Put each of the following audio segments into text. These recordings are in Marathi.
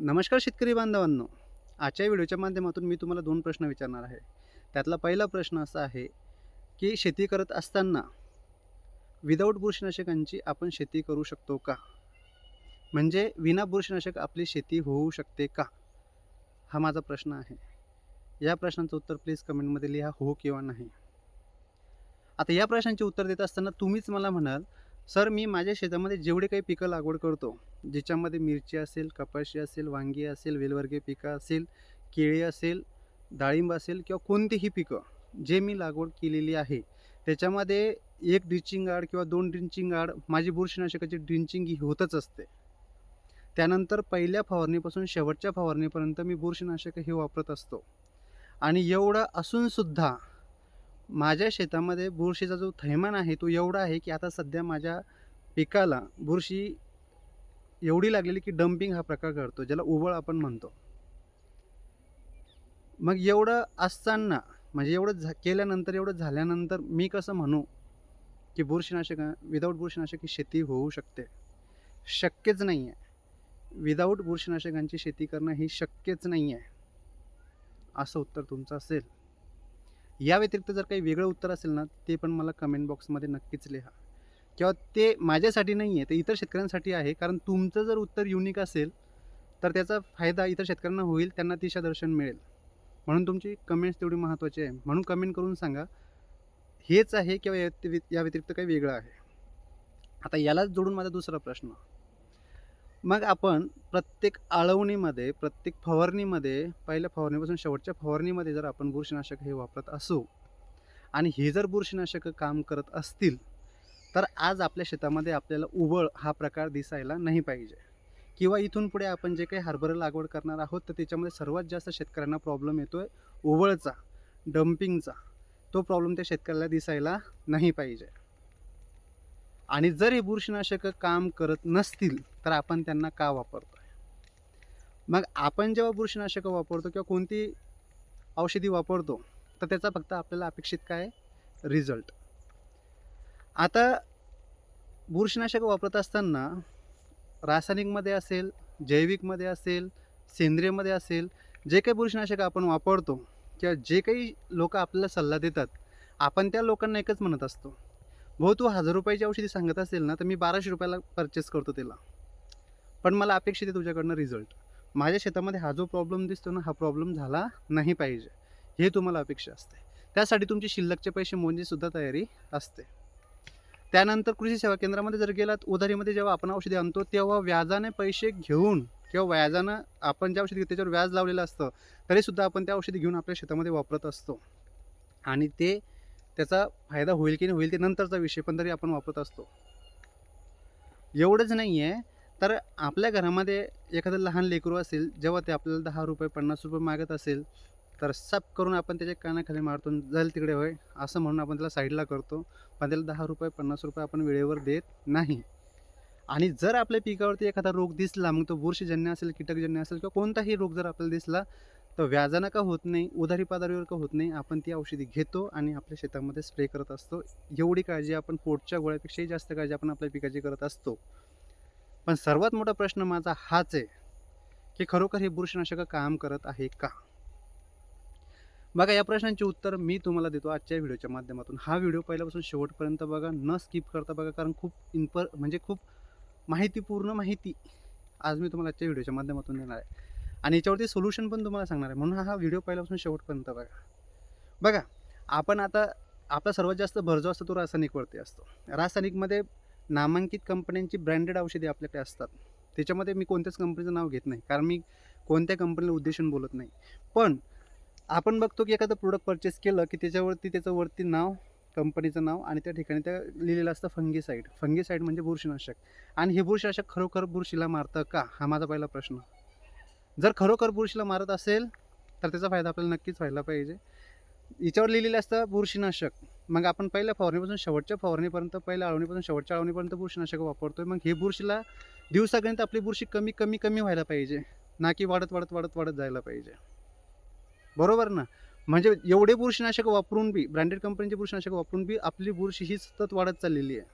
नमस्कार शेतकरी बांधवांनो. आजच्या व्हिडिओच्या माध्यमातून मी तुम्हाला दोन प्रश्न विचारणार आहे. त्यातला पहिला प्रश्न असा आहे की शेती करत असताना विदाऊट बुरशीनाशकांची आपण शेती करू शकतो का? म्हणजे विना बुरशीनाशक आपली शेती होऊ शकते का? हा माझा प्रश्न आहे. या प्रश्नाचं उत्तर प्लीज कमेंटमध्ये लिहा हो किंवा नाही. आता या प्रश्नांचे उत्तर देत असताना तुम्हीच मला म्हणाल सर मी माझ्या शेतामध्ये जेवढे काही पिकं लागवड करतो ज्याच्यामध्ये मिरची असेल कपाशी असेल वांगी असेल वेलवर्गीय पिकं असेल केळी असेल डाळिंब असेल किंवा कोणतीही पिकं जे मी लागवड केलेली आहे त्याच्यामध्ये एक ड्रिंचिंग आड किंवा दोन ड्रिंचिंग आड माझी बुरशीनाशकाची ड्रिंचिंग ही होतच असते. त्यानंतर पहिल्या फवारणीपासून शेवटच्या फवारणीपर्यंत मी बुरशीनाशक हे वापरत असतो. आणि एवढं असूनसुद्धा माझ्या शेतामध्ये बुरशीचा जो थैमान आहे तो एवढा आहे की आता सध्या माझ्या पिकाला बुरशी एवढी लागलेली की डम्पिंग हा प्रकार घडतो ज्याला उबळ आपण म्हणतो. मग एवढं असताना म्हणजे एवढं झा केल्यानंतर एवढं झाल्यानंतर मी कसं म्हणू की बुरशीनाशक विदाऊट बुरशीनाशक ही शेती होऊ शकते? शक्यच नाही आहे विदाऊट बुरशीनाशकांची शेती करणं ही शक्यच नाही आहे असं उत्तर तुमचं असेल. या व्यतिरिक्त जर काही वेगळं उत्तर असेल ना ते पण मला कमेंट बॉक्समध्ये नक्कीच लिहा. किंवा ते माझ्यासाठी नाही आहे ते इतर शेतकऱ्यांसाठी आहे. कारण तुमचं जर उत्तर युनिक असेल तर त्याचा फायदा इतर शेतकऱ्यांना होईल त्यांना दिशादर्शन मिळेल. म्हणून तुमची कमेंट्स तेवढी महत्त्वाची आहे. म्हणून कमेंट करून सांगा हेच आहे किंवा या व्यतिरिक्त- या व्यतिरिक्त काही वेगळं आहे? आता यालाच जोडून माझा दुसरा प्रश्न. मग आपण प्रत्येक आळवणीमध्ये प्रत्येक फवारणीमध्ये पहिल्या फवारणीपासून शेवटच्या फवारणीमध्ये जर आपण बुरशीनाशक हे वापरत असू आणि हे जर बुरशीनाशक काम करत असतील तर आज आपल्या शेतामध्ये आपल्याला उबळ हा प्रकार दिसायला नाही पाहिजे. किंवा इथून पुढे आपण जे काही हरभरा लागवड करणार आहोत तर त्याच्यामध्ये सर्वात जास्त शेतकऱ्यांना प्रॉब्लेम येतो आहे उबळचा डम्पिंगचा तो प्रॉब्लेम त्या शेतकऱ्याला दिसायला नाही पाहिजे. आणि जर हे बुरशीनाशकं काम करत नसतील तर आपण त्यांना का वापरतो मग आपण जेव्हा बुरशीनाशकं वापरतो किंवा कोणती औषधी वापरतो तर त्याचा फक्त आपल्याला अपेक्षित काय रिझल्ट. आता बुरशीनाशक वापरत असताना रासायनिकमध्ये असेल जैविकमध्ये असेल सेंद्रियमध्ये असेल जे काही बुरशीनाशक आपण वापरतो किंवा जे काही लोक आपल्याला सल्ला देतात आपण त्या लोकांना एकच म्हणत असतो भाऊ तू हजार रुपयाची औषधी सांगत असेल ना तर मी बाराशे रुपयाला परचेस करतो त्याला पण मला अपेक्षित आहे तुझ्याकडनं रिझल्ट माझ्या शेतामध्ये हा जो प्रॉब्लेम दिसतो ना हा प्रॉब्लेम झाला नाही पाहिजे. हे तुम्हाला अपेक्षा असते. त्यासाठी तुमची शिल्लकचे पैसे मोजणीसुद्धा तयारी असते. त्यानंतर कृषी सेवा केंद्रामध्ये जर गेलात उधारीमध्ये जेव्हा आपण औषधी आणतो तेव्हा व्याजाने पैसे घेऊन किंवा व्याजानं आपण ज्या औषधी त्याच्यावर व्याज लावलेलं असतं तरीसुद्धा आपण त्या औषधी घेऊन आपल्या शेतामध्ये वापरत असतो. आणि ते त्याचा फायदा होईल की नाही होईल ते नंतरचा विषय पण तरी आपण वापरत असतो. एवढंच नाही आहे तर आपल्या घरामध्ये एखादं लहान लेकरू असेल जेव्हा ते आपल्याला दहा रुपये पन्नास रुपये मागत असेल तर सप करून आपण त्याच्या कानाखाली मारतो जाईल तिकडे होय असं म्हणून आपण त्याला साईडला करतो. पण त्याला दहा रुपये पन्नास रुपये आपण वेळेवर देत नाही. आणि जर आपल्या पिकावरती एखादा रोग दिसला मग तो बुरशीजन्य असेल कीटकजन्य असेल किंवा कोणताही रोग जर आपल्याला दिसला तर व्याजानं का होत नाही उधारी पाधारीवर का होत नाही आपण ती औषधी घेतो आणि आपल्या शेतामध्ये स्प्रे करत असतो. एवढी काळजी आपण पोटच्या गोळ्यापेक्षाही जास्त काळजी आपण आपल्या पिकाची करत असतो. पण सर्वात मोठा प्रश्न माझा हाच आहे की खरोखर हे बुरशीनाशक काम करत आहे का? बघा या प्रश्नांचे उत्तर मी तुम्हाला देतो आजच्या व्हिडिओच्या माध्यमातून. हा व्हिडिओ पहिल्यापासून शेवटपर्यंत बघा न स्किप करता बघा कारण खूप इन्पर म्हणजे खूप माहितीपूर्ण माहिती आज मी तुम्हाला आजच्या व्हिडिओच्या माध्यमातून देणार आहे. आणि याच्यावरती सोल्युशन पण तुम्हाला सांगणार आहे. म्हणून हा व्हिडिओ पहिल्यापासून शेवटपर्यंत बघा. बघा आपण आता आपला सर्वात जास्त भर जो असतो तो रासायनिकवरती असतो. रासायनिकमध्ये नामांकित कंपन्यांची ब्रँडेड औषधे आपल्याकडे असतात. त्याच्यामध्ये मी कोणत्याच कंपनीचं नाव घेत नाही. कारण मी कोणत्या कंपनीला उद्देशून बोलत नाही. पण आपण बघतो की एखादं प्रोडक्ट परचेस केलं की त्याच्यावरती त्याचं वरती नाव कंपनीचं नाव आणि त्या ठिकाणी त्या लिहिलेलं असतं फंगीसाईड फंगीसाईड म्हणजे बुरशीनाशक. आणि हे बुरशीनाशक खरोखर बुरशीला मारतं का? हा माझा पहिला प्रश्न. जर खरोखर बुरशीला मारत असेल तर त्याचा फायदा आपल्याला नक्कीच व्हायला पाहिजे. याच्यावर लिहिलेलं असतं बुरशीनाशक. मग आपण पहिल्या फवारणीपासून शेवटच्या फवारणीपर्यंत पहिल्या आळवणीपासून शेवटच्या आळवणीपर्यंत बुरशीनाशक वापरतो मग हे बुरशीला दिवसागणित आपली बुरशी कमी कमी कमी व्हायला पाहिजे. ना की वाढत वाढत वाढत वाढत जायला पाहिजे. बरोबर ना? म्हणजे एवढे बुरशीनाशक वापरून बी ब्रँडेड कंपनीचे बुरशीनाशक वापरून बी आपली बुरशी ही सतत वाढत चाललेली आहे.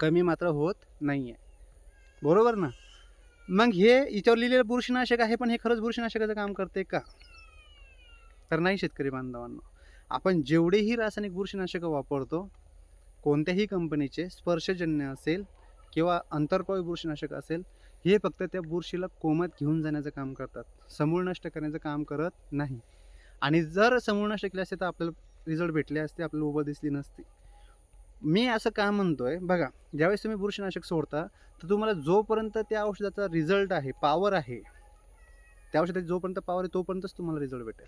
कमी मात्र होत नाही आहे बरोबर ना? मग हे याच्यावर लिहिलेलं बुरशीनाशक आहे पण हे खरंच बुरशीनाशकाचं काम करते का? तर नाही शेतकरी बांधवांनो. आपण जेवढेही रासायनिक बुरशीनाशकं वापरतो कोणत्याही कंपनीचे स्पर्शजन्य असेल किंवा अंतरपावी बुरशीनाशक असेल हे फक्त त्या बुरशीला कोमात घेऊन जाण्याचं काम करतात. समूळ नष्ट करण्याचं काम करत नाही. आणि जर समूळ नष्ट केले असते तर आपल्याला रिझल्ट भेटले असते आपल्याला उभं दिसली नसती. मी असं का म्हणतोय बघा ज्यावेळेस तुम्ही बुरशीनाशक सोडता तर तुम्हाला जोपर्यंत त्या औषधाचा रिझल्ट आहे पॉवर आहे त्या औषधाची जोपर्यंत पॉवर आहे तोपर्यंतच तुम्हाला रिझल्ट भेटेल.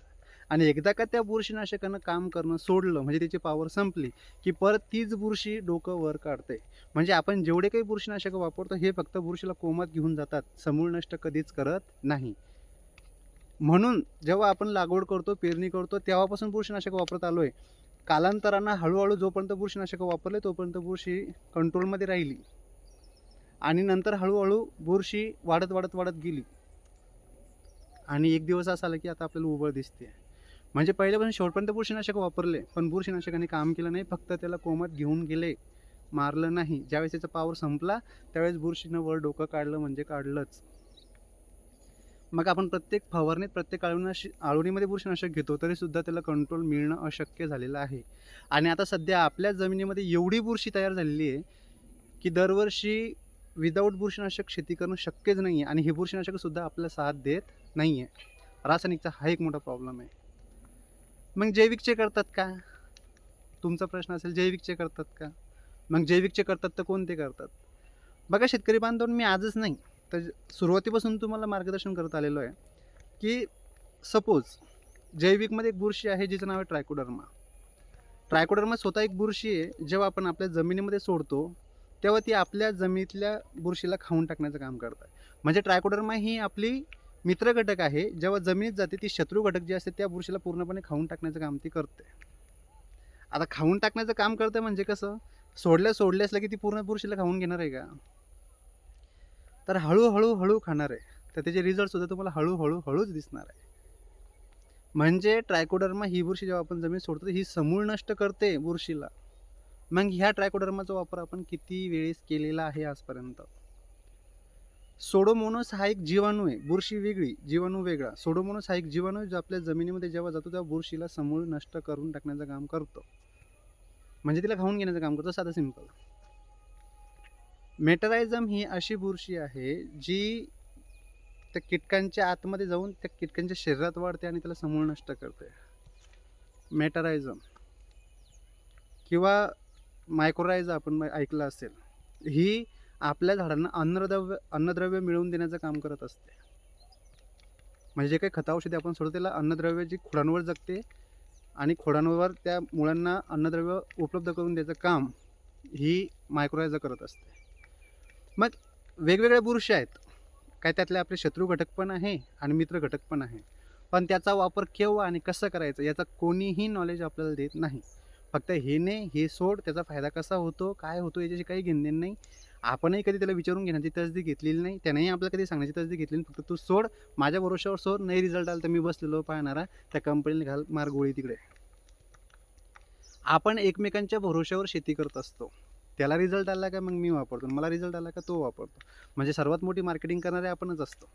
आणि एकदा का त्या बुरशीनाशकानं काम करणं सोडलं म्हणजे त्याची पॉवर संपली की परत तीच बुरशी डोकं वर काढते. म्हणजे आपण जेवढे काही बुरशीनाशकं वापरतो हे फक्त बुरशीला कोमात घेऊन जातात समूळ नष्ट कधीच करत नाही. म्हणून जेव्हा आपण लागवड करतो पेरणी करतो तेव्हापासून बुरशीनाशक वापरत आलो आहे कालांतरानं हळूहळू जोपर्यंत बुरशीनाशकं वापरले तोपर्यंत बुरशी कंट्रोलमध्ये राहिली. आणि नंतर हळूहळू बुरशी वाढत वाढत वाढत गेली. आणि एक दिवस असा आला की आता आपल्याला उबळ दिसते. म्हणजे पहिल्यापासून शेवटपर्यंत बुरशीनाशक वापरले पण बुरशीनाशकाने काम केलं नाही फक्त त्याला कोमात घेऊन गेले मारलं नाही. ज्यावेळेस त्याचा पावर संपला त्यावेळेस बुरशीनं वर डोकं काढलं म्हणजे काढलंच. मग आपण प्रत्येक फवारणीत प्रत्येक आळवणाशी आळवणीमध्ये बुरशीनाशक घेतो तरीसुद्धा त्याला कंट्रोल मिळणं अशक्य झालेलं आहे. आणि आता सध्या आपल्या जमिनीमध्ये एवढी बुरशी तयार झालेली आहे की दरवर्षी विदाऊट बुरशीनाशक शेती करणं शक्यच नाही आहे आणि हे बुरशीनाशकसुद्धा आपला साथ देत नाही आहे रासायनिकचा हा एक मोठा प्रॉब्लेम आहे. मग जैविकचे करतात का? तुमचा प्रश्न असेल जैविकचे करतात का? मग जैविकचे करतात तर कोणते करतात? बघा शेतकरी बांधव मी आजच नाही. तर सुरुवातीपासून तुम्हाला मार्गदर्शन करत आलेलो आहे की सपोज जैविकमध्ये एक बुरशी आहे जिचं नाव आहे ट्रायकोडर्मा ट्रायकोडर्मा स्वतः एक बुरशी आहे जेव्हा आपण आपल्या जमिनीमध्ये सोडतो तेव्हा ती आपल्या जमिनीतल्या बुरशीला खाऊन टाकण्याचं काम करतात म्हणजे ट्रायकोडर्मा ही आपली मित्र घटक आहे जेव्हा जमिनीत जाते ती शत्रू घटक जी असते त्या बुरशीला पूर्णपणे खाऊन टाकण्याचं काम ती करते. आता खाऊन टाकण्याचं काम करते म्हणजे कसं? सोडल्या सोडल्या असलं की ती पूर्ण बुरशीला खाऊन घेणार आहे का? तर हळूहळू हळू खाणार आहे. तर त्याचे रिझल्टसुद्धा तुम्हाला हळूहळू हळूच दिसणार आहे. म्हणजे ट्रायकोडर्मा ही बुरशी जेव्हा आपण जमीन सोडतो ही समूळ नष्ट करते बुरशीला. मग ह्या ट्रायकोडर्माचा वापर आपण किती वेळेस केलेला आहे आजपर्यंत? सोडोमोनोस हा एक जीवाणू आहे. बुरशी वेगळी जीवाणू वेगळा. सोडोमोनोस हा एक जीवाणू जो आपल्या जमिनीमध्ये जेव्हा जातो तेव्हा बुरशीला समूळ नष्ट करून टाकण्याचं काम करतो. म्हणजे तिला खाऊन घेण्याचं काम करतो. साधं सिंपल मेटरायझम ही अशी बुरशी आहे जी त्या कीटकांच्या आतमध्ये जाऊन त्या कीटकांच्या शरीरात वाढते आणि त्याला समूळ नष्ट करते. मेटरायझम किंवा मायक्रोरायझ आपण ऐकलं असेल ही आपल्या झाडांना अन्नद्रव्य अन्नद्रव्य मिळवून देण्याचं काम करत असते. म्हणजे जे काही खता औषधी आपण सोडतो त्याला अन्नद्रव्य जी खोडांवर जगते आणि खोडांवर त्या मुळांना अन्नद्रव्य उपलब्ध करून द्यायचं काम ही मायक्रोरायझ करत असते. मग वेगवेगळे बुरशी आहेत. काय त्यातले आपले शत्रू घटक पण आहे आणि मित्र घटक पण आहे. पण त्याचा वापर केव्हा आणि कसं करायचं याचा कोणीही नॉलेज आपल्याला देत नाही. फक्त हे ने हे सोड त्याचा फायदा कसा होतो काय होतो याच्याशी काही घेणदेण नाही. आपणही कधी त्याला विचारून घेण्याची तसदी घेतलेली नाही. त्यानेही आपल्याला कधी सांगण्याची तसदी घेतली नाही. फक्त तू सोड माझ्या भरोशावर सोड नाही रिझल्ट आला तर मी बसलेलो पाहणारा त्या कंपनीने घाल मार गोळी तिकडे. आपण एकमेकांच्या भरोशावर शेती करत असतो. त्याला रिझल्ट आला का मग मी वापरतो मला रिझल्ट आला का तो वापरतो. म्हणजे सर्वात मोठी मार्केटिंग करणारे आपणच असतो.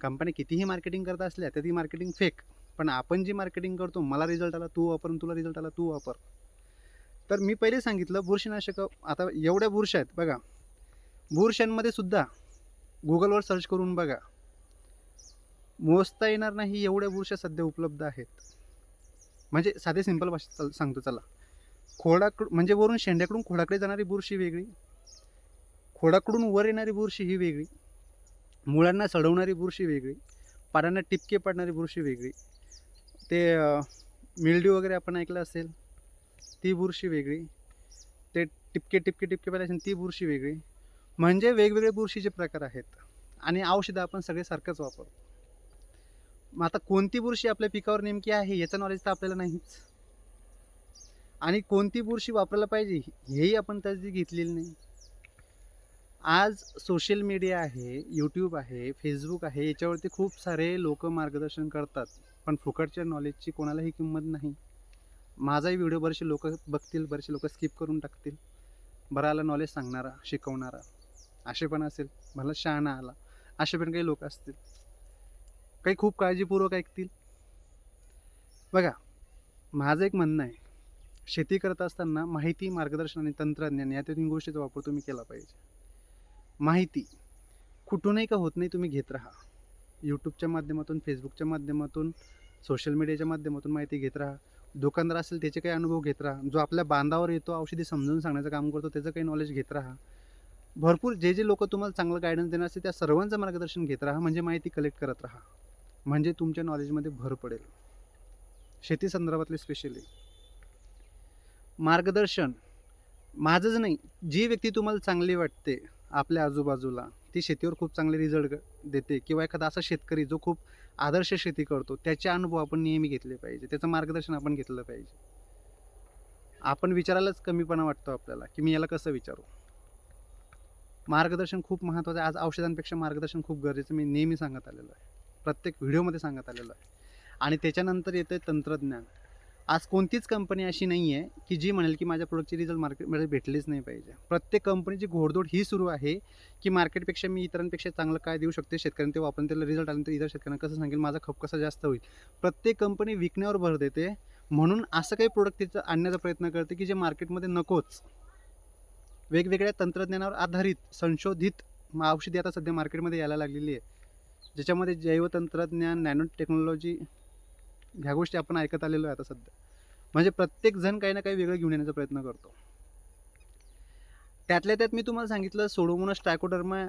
कंपनी कितीही मार्केटिंग करत असल्या तर ती मार्केटिंग फेक पण आपण जी मार्केटिंग करतो मला रिझल्ट आला तू वापर तुला रिझल्ट आला तू वापर. तर मी पहिले सांगितलं बुरशीनाशकं आता एवढ्या बुरशा आहेत बघा. बुरशांमध्ये सुद्धा गुगलवर सर्च करून बघा. मोजता येणार नाही एवढ्या बुरशा सध्या उपलब्ध आहेत. म्हणजे साधे सिंपल भाषेत सांगतो चला. खोडाकडून म्हणजे वरून शेंड्याकडून खोडाकडे जाणारी बुरशी वेगळी. खोडाकडून वर येणारी बुरशी ही वेगळी. मुळांना सडवणारी बुरशी वेगळी. पानांना टिपके पडणारी बुरशी वेगळी. ते मिल्ड्यू वगैरे आपण ऐकलं असेल ती बुरशी वेगळी. ते टिपके टिपके टिपके पाहिजे असेल ती बुरशी वेगळी. म्हणजे वेगवेगळे बुरशीचे प्रकार आहेत. आणि औषधं आपण सगळे सारखंच वापरतो. मग आता कोणती बुरशी आपल्या पिकावर नेमकी आहे याचं नॉलेज तर आपल्याला नाहीच. आणि कोणती बुरशी वापरायला पाहिजे हेही आपण तसदी घेतलेली नाही. आज सोशल मीडिया आहे यूट्यूब आहे फेसबुक आहे याच्यावरती खूप सारे लोक मार्गदर्शन करतात. पण फुकटच्या नॉलेजची कोणालाही किंमत नाही. माझाही व्हिडिओ बरेचसे लोक बघतील बरेचसे लोक स्किप करून टाकतील. बरं नॉलेज सांगणारा शिकवणारा. असे पण असेल. मला शहाणा आला. असे पण काही लोक असतील. काही खूप काळजीपूर्वक ऐकतील. बघा माझं एक म्हणणं आहे. शेती करत असताना माहिती मार्गदर्शन आणि तंत्रज्ञान या तीन गोष्टीचा वापर तुम्ही केला पाहिजे. माहिती कुठूनही का होत नाही तुम्ही घेत राहा. यूट्यूबच्या माध्यमातून फेसबुकच्या माध्यमातून सोशल मीडियाच्या माध्यमातून माहिती घेत राहा. दुकानदार असेल त्याचे काही अनुभव घेत राहा. जो आपल्या बांधावर येतो औषधी समजून सांगण्याचं काम करतो त्याचं काही नॉलेज घेत राहा. भरपूर जे जे लोक तुम्हाला चांगलं गायडन्स देणार असते त्या सर्वांचं मार्गदर्शन घेत राहा म्हणजे माहिती कलेक्ट करत राहा. म्हणजे तुमच्या नॉलेजमध्ये भर पडेल. शेती संदर्भातले स्पेशली मार्गदर्शन. माझंच नाही जी व्यक्ती तुम्हाला चांगली वाटते आपल्या आजूबाजूला ती शेतीवर खूप चांगले रिझल्ट देते किंवा एखादा असा शेतकरी जो खूप आदर्श शेती करतो त्याचे अनुभव आपण नेहमी घेतले पाहिजे त्याचं मार्गदर्शन आपण घेतलं पाहिजे. आपण विचारायलाच कमीपणा वाटतो आपल्याला की मी याला कसं विचारू? मार्गदर्शन खूप महत्त्वाचं आहे. आज औषधांपेक्षा मार्गदर्शन खूप गरजेचं मी नेहमी सांगत आलेलो आहे. प्रत्येक व्हिडिओमध्ये सांगत आलेलो आहे. आणि त्याच्यानंतर येतं तंत्रज्ञान. आज कोणतीच कंपनी अशी नाही आहे की जी म्हणेल की माझ्या प्रोडक्टची रिझल्ट मार्केटमध्ये भेटलीच नाही पाहिजे. प्रत्येक कंपनीची घोडदौड ही सुरू आहे की मार्केटपेक्षा मी इतरांपेक्षा चांगलं काय देऊ शकते शेतकऱ्यांना ते वापरून त्याला रिझल्ट आल्यानंतर इतर शेतकऱ्यांना कसं सांगेल माझा खप कसा जास्त होईल? प्रत्येक कंपनी विकण्यावर भर देते. म्हणून असं काही प्रोडक्ट तिचं आणण्याचा प्रयत्न करते की जे मार्केटमध्ये नकोच. वेगवेगळ्या तंत्रज्ञानावर आधारित संशोधित म- औषधी आता सध्या मार्केटमध्ये यायला लागलेली आहे. ज्याच्यामध्ये जैवतंत्रज्ञान नॅनो टेक्नॉलॉजी ह्या गोष्टी आपण ऐकत आलेलो आहे आता सध्या. म्हणजे प्रत्येकजण काही ना काही वेगळं घेऊन येण्याचा प्रयत्न करतो. त्यातल्या त्यात मी तुम्हाला सांगितलं सोडोमोनस टायकोडर्मा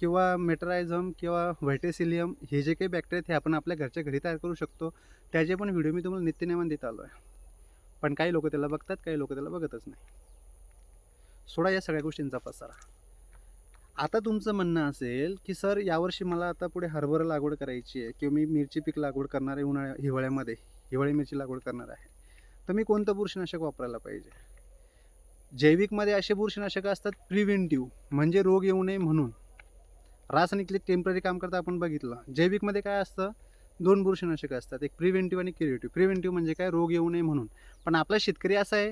किंवा मेटरायझम किंवा व्हर्टेसिलियम हे जे काही बॅक्टेरिया आहेत हे आपण आपल्या घरच्या घरी तयार करू शकतो. त्याचे पण व्हिडिओ मी तुम्हाला नित्यनेमान देत आलो आहे पण काही लोक त्याला बघतात काही लोक त्याला बघतच नाही. सोडा या सगळ्या गोष्टींचा पसारा. आता तुमचं म्हणणं असेल की सर यावर्षी मला आता पुढे हरभरा लागवड करायची आहे किंवा मी मिरची पीक लागवड करणार आहे उन्हाळ्या हिवाळ्यामध्ये हिवाळी मिरची लागवड करणार आहे. तर मी कोणतं बुरशीनाशक वापरायला पाहिजे? जैविकमध्ये असे बुरशीनाशक असतात प्रिव्हेंटिव्ह म्हणजे रोग येऊ नये म्हणून. रासायनिकले टेंपररी काम करता आपण बघितलं. जैविकमध्ये काय असतं? दोन बुरशीनाशक असतात एक प्रिव्हेंटिव्ह आणि क्युरेटिव्ह प्रिव्हेंटिव्ह म्हणजे काय? रोग येऊ नये म्हणून. पण आपला शेतकरी असा आहे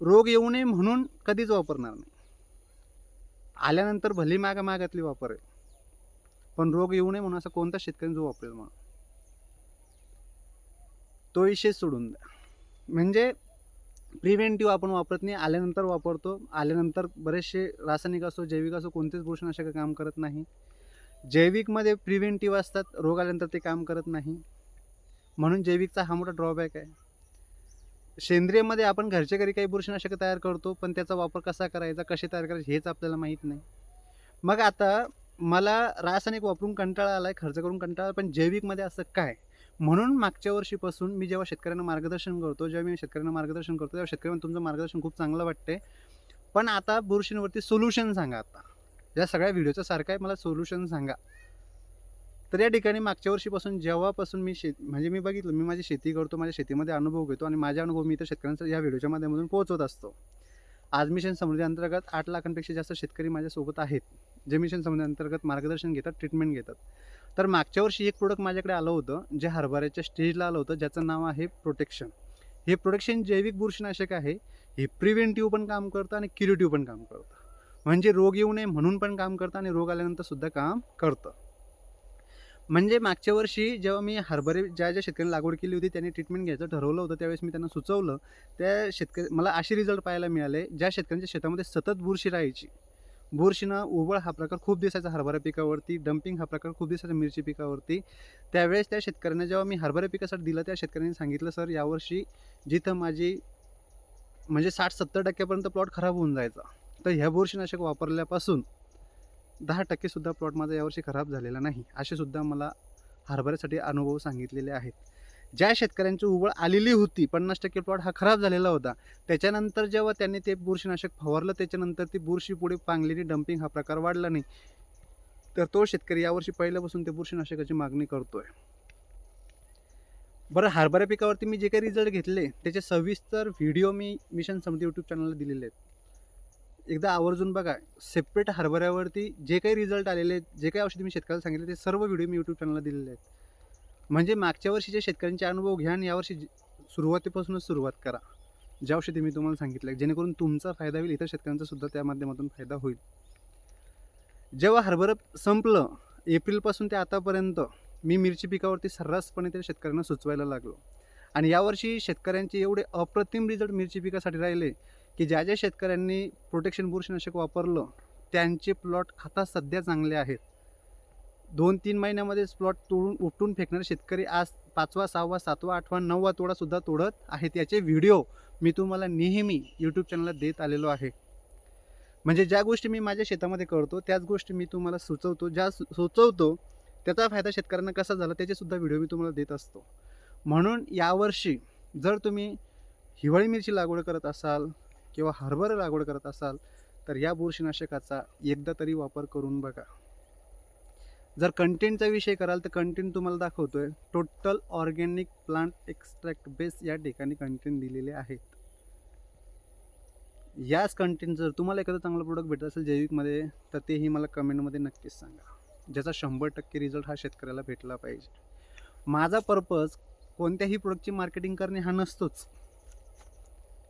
रोग येऊ नये म्हणून कधीच वापरणार नाही. आल्यानंतर भली मागा मागातली वापर आहे. पण रोग येऊ नये म्हणून असं कोणता शेतकरी जो वापरेल म्हणून. तो विषय सोडून द्या. म्हणजे प्रिव्हेंटिव्ह आपण वापरत नाही आल्यानंतर वापरतो. आल्यानंतर बरेचसे रासायनिक असो जैविक असो कोणतेच बुरशीनाशक काम करत नाही. जैविकमध्ये प्रिव्हेंटिव्ह असतात रोग आल्यानंतर ते काम करत नाही. म्हणून जैविकचा हा मोठा ड्रॉबॅक आहे. सेंद्रियमध्ये आपण घरच्या घरी काही बुरशीनाशकं तयार करतो पण त्याचा वापर कसा करायचा कसे तयार करायचे हेच आपल्याला माहीत नाही. मग आता मला रासायनिक वापरून कंटाळा आला आहे खर्च करून कंटाळा पण जैविकमध्ये असं काय? म्हणून मागच्या वर्षीपासून मी जेव्हा शेतकऱ्यांना मार्गदर्शन करतो जेव्हा मी शेतकऱ्यांना मार्गदर्शन करतो तेव्हा शेतकऱ्यांना तुमचं मार्गदर्शन खूप चांगलं वाटते पण आता बुरशींवरती सोल्युशन सांगा आता. या सगळ्या व्हिडिओचं सारखं आहे मला सोल्युशन सांगा. तर या ठिकाणी मागच्या वर्षीपासून जेव्हापासून मी शेत म्हणजे मी बघितलं मी माझी शेती करतो माझ्या शेतीमध्ये अनुभव घेतो आणि माझ्या अनुभव मी तर शेतकऱ्यांचा या व्हिडिओच्या माध्यमातून पोहोचवत असतो. आज मिशन समृद्धी अंतर्गत आठ लाखांपेक्षा जास्त शेतकरी माझ्यासोबत आहेत जे मिशन समृद्धी अंतर्गत मार्गदर्शन घेतात ट्रीटमेंट घेतात. तर मागच्या वर्षी एक प्रोडक्ट माझ्याकडे आलं होतं जे हरभऱ्याच्या स्टेजला आलं होतं ज्याचं नाव आहे प्रोटेक्शन हे प्रोटेक्शन जैविक बुरशीनाशक आहे हे प्रिव्हेंटिव्ह पण काम करतं आणि क्युरेटिव्ह पण काम करतं. म्हणजे रोग येऊ नये म्हणून पण काम करतं आणि रोग आल्यानंतर सुद्धा काम करतं. म्हणजे मागच्या वर्षी जेव्हा मी हरभरे ज्या ज्या शेतकऱ्यांनी लागवड केली होती त्यांनी ट्रीटमेंट घ्यायचं ठरवलं होतं त्यावेळेस मी त्यांना सुचवलं त्या शेतकरी मला असे रिझल्ट पाहायला मिळाले ज्या शेतकऱ्यांच्या शेतामध्ये सतत बुरशी राहायची. बुरशीनं उबळ हा प्रकार खूप दिवसाचा हरभरा पिकावरती डम्पिंग हा प्रकार खूप दिवसाचा मिरची पिकावरती. त्यावेळेस त्या शेतकऱ्यांना जेव्हा मी हरभरा पिकासाठी दिलं त्या शेतकऱ्यांनी सांगितलं सर यावर्षी जिथं माझी म्हणजे साठ सत्तर टक्क्यापर्यंत प्लॉट खराब होऊन जायचा तर ह्या बुरशीनाशक वापरल्यापासून दहा टक्केसुद्धा प्लॉट माझा यावर्षी खराब झालेला नाही असेसुद्धा मला हरभऱ्यासाठी अनुभव सांगितलेले आहेत. ज्या शेतकऱ्यांची उबळ आलेली होती पन्नास टक्के प्लॉट हा खराब झालेला होता त्याच्यानंतर जेव्हा त्यांनी ते बुरशीनाशक फवारलं त्याच्यानंतर ती बुरशी पुढे पांगलेली डम्पिंग हा प्रकार वाढला नाही तर तो शेतकरी यावर्षी पहिल्यापासून ते बुरशीनाशकाची मागणी करतोय. बरं हरभरा पिकावरती मी जे काही रिझल्ट घेतले त्याचे सविस्तर व्हिडिओ मी मिशन समती यूट्यूब चॅनलला दिलेले आहेत. एकदा आवर्जून बघा सेपरेट हरभऱ्यावरती जे काही रिझल्ट आलेले आहेत जे काही औषधी मी शेतकऱ्याला सांगितले ते सर्व व्हिडिओ मी यूट्यूब चॅनलला दिलेले आहेत. म्हणजे मागच्या वर्षीचे शेतकऱ्यांचे अनुभव घ्या आणि यावर्षी सुरुवातीपासूनच सुरुवात करा. ज्या औषधी मी तुम्हाला सांगितलं जेणेकरून तुमचा फायदा होईल इतर शेतकऱ्यांचा सुद्धा त्या माध्यमातून फायदा होईल. जेव्हा हरभरं संपलं एप्रिलपासून ते आतापर्यंत मी मिरची पिकावरती सर्रासपणे त्या शेतकऱ्यांना सुचवायला लागलो. आणि यावर्षी शेतकऱ्यांचे एवढे अप्रतिम रिझल्ट मिरची पिकासाठी राहिले की ज्या ज्या शेतकऱ्यांनी प्रोटेक्शन बुरशीनाशक वापरलं त्यांचे प्लॉट आता सध्या चांगले आहेत. दोन तीन महिन्यामध्येच प्लॉट तोडून उपटून फेकणारे शेतकरी आज पाचवा सहावा सातवा आठवा नववा तोडासुद्धा तोडत आहेत. याचे व्हिडिओ मी तुम्हाला नेहमी यूट्यूब चॅनलला देत आलेलो आहे. म्हणजे ज्या गोष्टी मी माझ्या शेतामध्ये करतो त्याच गोष्टी मी तुम्हाला सुचवतो. ज्या सुचवतो त्याचा फायदा शेतकऱ्यांना कसा झाला त्याचेसुद्धा व्हिडिओ मी तुम्हाला देत असतो. म्हणून यावर्षी जर तुम्ही हिवाळी मिरची लागवड करत असाल किंवा हरभरा लागवड करत असाल तर या बुरशीनाशकाचा एकदा तरी वापर करून बघा. जर कंटेंटचा विषय कराल तर कंटेंट तुम्हाला दाखवतो आहे total organic plant extract base या ठिकाणी कंटेंट दिलेले आहेत. याच कंटेंट जर तुम्हाला एखादं चांगलं प्रोडक्ट भेटत असेल जैविकमध्ये तर तेही मला कमेंटमध्ये नक्कीच सांगा. ज्याचा शंभर टक्के रिझल्ट हा शेतकऱ्याला भेटला पाहिजे. माझा पर्पज कोणत्याही प्रोडक्टची मार्केटिंग करणे हा नसतोच.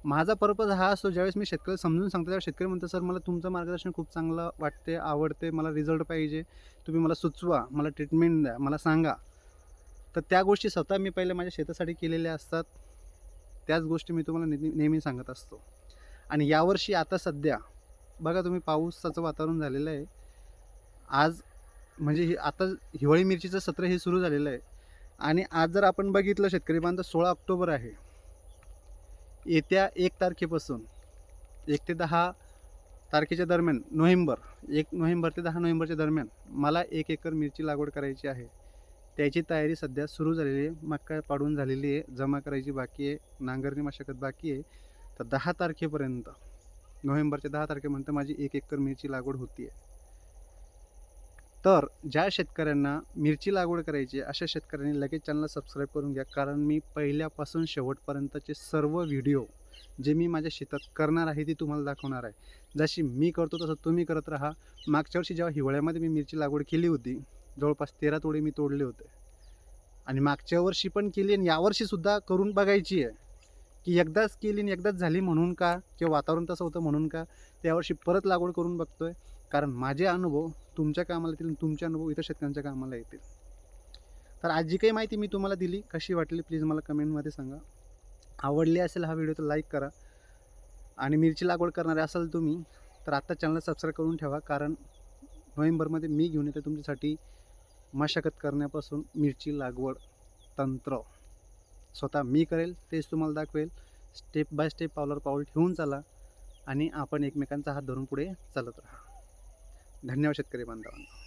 माझा पर्पज हा असतो ज्यावेळेस मी शेतकरी समजून सांगतो त्यावेळेस शेतकरी म्हणतो सर मला तुमचं मार्गदर्शन खूप चांगलं वाटते आवडते मला रिझल्ट पाहिजे. तुम्ही मला सुचवा मला ट्रीटमेंट द्या मला सांगा. तर त्या गोष्टी स्वतः मी पहिले माझ्या शेतासाठी केलेल्या असतात. त्याच गोष्टी मी तुम्हाला नेहमी नेहमी सांगत असतो. आणि यावर्षी आता सध्या बघा तुम्ही पाऊसाचं वातावरण झालेलं आहे. आज म्हणजे ही आता हिवाळी मिरचीचं सत्र हे सुरू झालेलं आहे. आणि आज जर आपण बघितलं शेतकरी बांधव सोळा ऑक्टोबर आहे. येत्या एक तारखेपासून एक ते दहा तारखेच्या दरम्यान नोव्हेंबर एक नोव्हेंबर ते दहा नोव्हेंबरच्या दरम्यान मला एक एकर मिरची लागवड करायची आहे. त्याची तयारी सध्या सुरू झालेली आहे मका पाडून झालेली आहे जमा करायची बाकी आहे नांगरणी मशागत बाकी आहे. तर दहा तारखेपर्यंत नोव्हेंबरच्या दहा तारखेपर्यंत माझी एक एकर मिरची लागवड होती आहे तर ज्या शेतकऱ्यांना मिरची लागवड करायची आहे अशा शेतकऱ्यांनी लगेच चॅनलला सबस्क्राईब करून घ्या. कारण मी पहिल्यापासून शेवटपर्यंतचे सर्व व्हिडिओ जे मी माझ्या शेतात करणार आहे ती तुम्हाला दाखवणार आहे. जशी मी करतो तसं तुम्ही करत राहा. मागच्या वर्षी जेव्हा हिवाळ्यामध्ये मी मिरची लागवड केली होती जवळपास तेरा तोडे मी तोडले होते. आणि मागच्या वर्षी पण केली आणि यावर्षीसुद्धा करून बघायची आहे. की एकदाच केली आणि एकदाच झाली म्हणून का? किंवा वातावरण तसं होतं म्हणून का? त्यावर्षी परत लागवड करून बघतोय. कारण माझे अनुभव तुमच्या कामाला येतील आणि तुमचे अनुभव इतर शेतकऱ्यांच्या कामाला येतील. तर आज जी काही माहिती मी तुम्हाला दिली कशी वाटली प्लीज मला कमेंटमध्ये सांगा. आवडली असेल हा व्हिडिओ तर लाईक करा. आणि मिरची लागवड करणारे असाल तुम्ही तर आत्ता चॅनल सबस्क्राईब करून ठेवा कारण नोव्हेंबरमध्ये मी घेऊन येते तुमच्यासाठी मशागत करण्यापासून मिरची लागवड तंत्र. स्वतः मी करेल तेच तुम्हाला दाखवेल. स्टेप बाय स्टेप पावलावर पाऊल ठेवून चाला आणि आपण एकमेकांचा हात धरून पुढे चालत राहा. धन्यवाद शेतकरी बांधवांना.